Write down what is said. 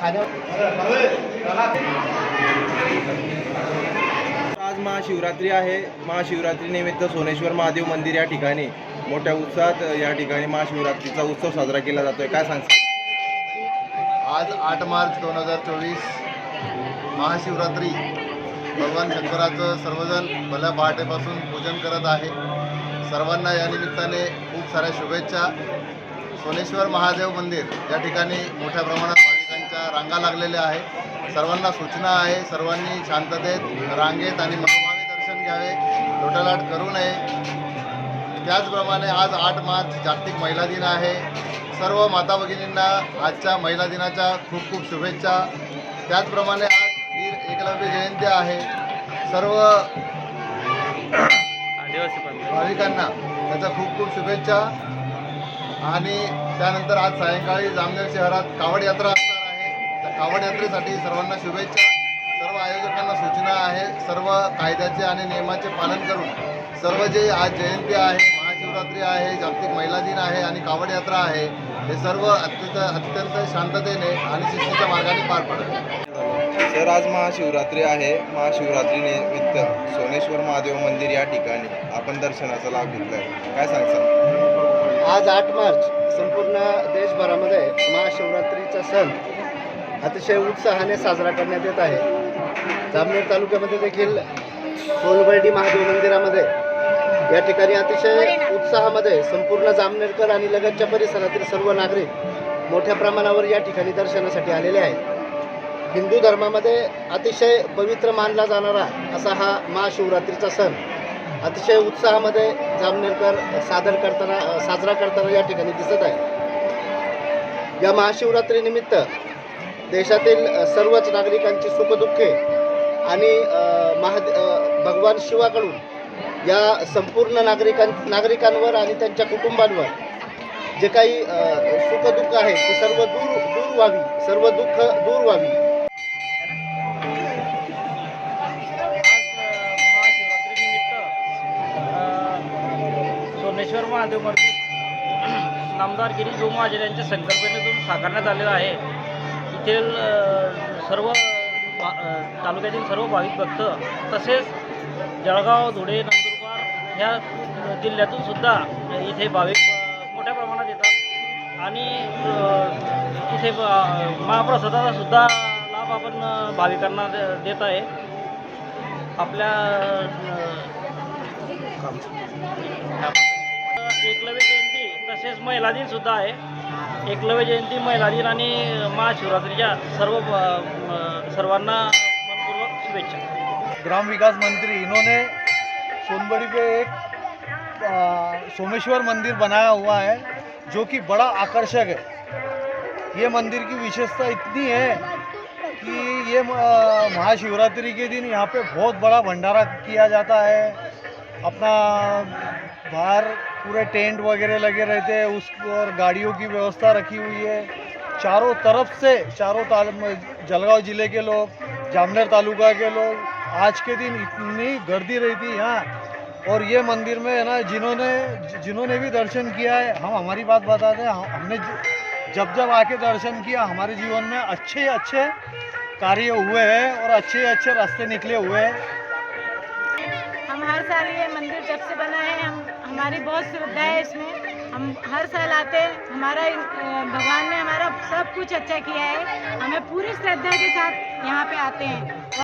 आज महाशिवरात्री आहे. महाशिवरात्रीनिमित्त सोनेश्वर महादेव मंदिर या ठिकाणी मोठ्या उत्साहात या ठिकाणी महाशिवरात्रीचा उत्सव साजरा केला जातोय. काय सांगता आज आठ मार्च दोन हजार चोवीस महाशिवरात्री. भगवान शंकराचं सर्वजण भल्या पहाटेपासून पूजन करत आहे. सर्वांना या निमित्ताने खूप साऱ्या शुभेच्छा. सोनेश्वर महादेव मंदिर या ठिकाणी मोठ्या प्रमाणात भाविकांच्या रांगा लागलेल्या आहे सर्वांना सूचना आहे. सर्वांनी शांततेत रांगेत आणि मनोभावे दर्शन घ्यावे. लोटालाट करू नये. त्याचप्रमाणे आज आठ मार्च जागतिक महिला दिन आहे. सर्व माता भगिनींना आजच्या महिला दिनाच्या खूप खूप शुभेच्छा. त्याचप्रमाणे आज वीर एकलव्य जयंती आहे. सर्व भाविकांना त्याच्या खूप खूप शुभेच्छा. आणि त्यानंतर आज सायंकाळी जामनेर शहरात कावड यात्रा त्या कावड यात्रेसाठी सर्वांना शुभेच्छा. सर्व आयोजकांना सूचना आहे. सर्व कायद्याचे आणि नियमाचे पालन करून सर्व जे आज जयंती आहे महाशिवरात्री आहे जागतिक महिला दिन आहे आणि कावड यात्रा आहे हे सर्व अत्यंत अत्यंत शांततेने आणि शिस्तीच्या मार्गाने पार पडेल सर आज महाशिवरात्री आहे. महाशिवरात्री निमित्त सोनेश्वर महादेव मंदिर या ठिकाणी आपण दर्शनाचा लाभ घेतलाय. काय सांगता आज आठ मार्च संपूर्ण देशभरामध्ये महाशिवरात्रीचा सण अतिशय उत्साहाने साजरा करण्यात येत आहे. जामनेर तालुक्यामध्ये देखील सोलबर्डी महादेव मंदिरामध्ये या ठिकाणी अतिशय उत्साहामध्ये संपूर्ण जामनेरकर आणि लगतच्या परिसरातील सर्व नागरिक मोठ्या प्रमाणावर या ठिकाणी दर्शनासाठी आलेले आहेत. हिंदू धर्मामध्ये अतिशय पवित्र मानला जाणारा असा हा महाशिवरात्रीचा सण अतिशय उत्साहामध्ये जामनेरकर सादर करताना साजरा करताना या ठिकाणी दिसत आहे. या महाशिवरात्रीनिमित्त देशातील सर्वच नागरिकांची सुखदुःखे आणि अ, महाद भगवान शिवाकडून या संपूर्ण नागरिकां नागरिकांवर आणि त्यांच्या कुटुंबांवर जे काही सुखदुःख आहे ते सर्व दूर दूर व्हावी सर्व दुःख दूर व्हावी. सोमेश्वर महादेव मंदिर नामदार गिरीश महाजन यांच्या संकल्पनेतून साकारण्यात आलेलं आहे. येथील सर्व तालुक्यातील सर्व भाविक भक्त तसेच जळगाव धुळे नंदुरबार ह्या जिल्ह्यातून सुद्धा इथे भाविक मोठ्या प्रमाणात येतात. आणि इथे महाप्रसादाचा सुद्धा लाभ आपण भाविकांना देत आहे. आपल्या एकलव्य तसेच महिला दिन सुद्धा आहे. एकलव्य जयंती महिला दिन आणि महाशिवरात्रीच्या सर्व सर्वांना मनपूर्वक शुभेच्छा. ग्राम विकास मंत्री इन्होंने सोनबड़ी पे एक सोमेश्वर मंदिर बनाया हुआ है जो कि बड़ा आकर्षक है। ये मंदिर की विशेषता इतनी है कि ये महाशिवरात्रि के दिन यहाँ पे बहुत बड़ा भंडारा किया जाता है। अपना बाहर पूरे टेंट वगैरह लगे रहते हैं, उस और गाड़ियों की व्यवस्था रखी हुई है। चारों तरफ़ से, चारों जलगांव ज़िले के लोग, जामनेर तालुका के लोग, आज के दिन इतनी गर्दी रही थी यहाँ। और ये मंदिर में है ना, जिन्होंने जिन्होंने भी दर्शन किया है, हम, हमारी बात हैं, हम- हमने जब जब आके दर्शन किया, हमारे जीवन में अच्छे अच्छे कार्य हुए हैं और अच्छे अच्छे रास्ते निकले हुए हैं। हम हर साल ये मंदिर जब से बना है, हम हमारी बहुत श्रद्धा है इसमें। हम हर साल आते हैं। हमारा भगवान ने हमारा सब कुछ अच्छा किया है। हमें पूरी श्रद्धा के साथ यहाँ पे आते हैं।